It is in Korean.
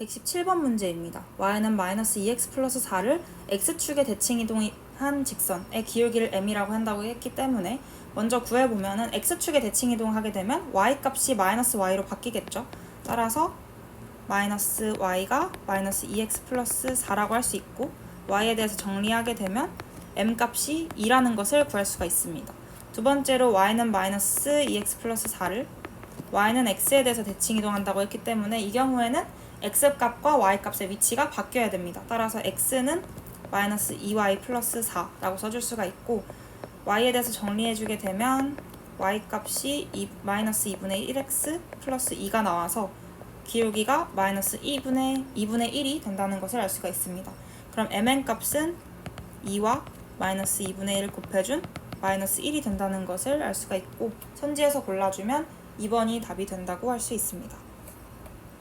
117번 문제입니다. y는 마이너스 2x 플러스 4를 x축에 대칭 이동한 직선의 기울기를 m이라고 한다고 했기 때문에 먼저 구해보면은 x축에 대칭 이동하게 되면 y 값이 마이너스 y로 바뀌겠죠. 따라서 마이너스 y가 마이너스 2x 플러스 4라고 할 수 있고 y에 대해서 정리하게 되면 m 값이 2라는 것을 구할 수가 있습니다. 두 번째로 y는 마이너스 2x 플러스 4를 y는 x에 대해서 대칭 이동한다고 했기 때문에 이 경우에는 x 값과 y 값의 위치가 바뀌어야 됩니다. 따라서 x는 마이너스 2y 플러스 4라고 써줄 수가 있고 y에 대해서 정리해주게 되면 y 값이 2, 마이너스 2분의 1x 플러스 2가 나와서 기울기가 마이너스 2분의 2분의 1이 된다는 것을 알 수가 있습니다. 그럼 mn 값은 2와 마이너스 2분의 1을 곱해준 마이너스 1이 된다는 것을 알 수가 있고 선지에서 골라주면 2번이 답이 된다고 할 수 있습니다.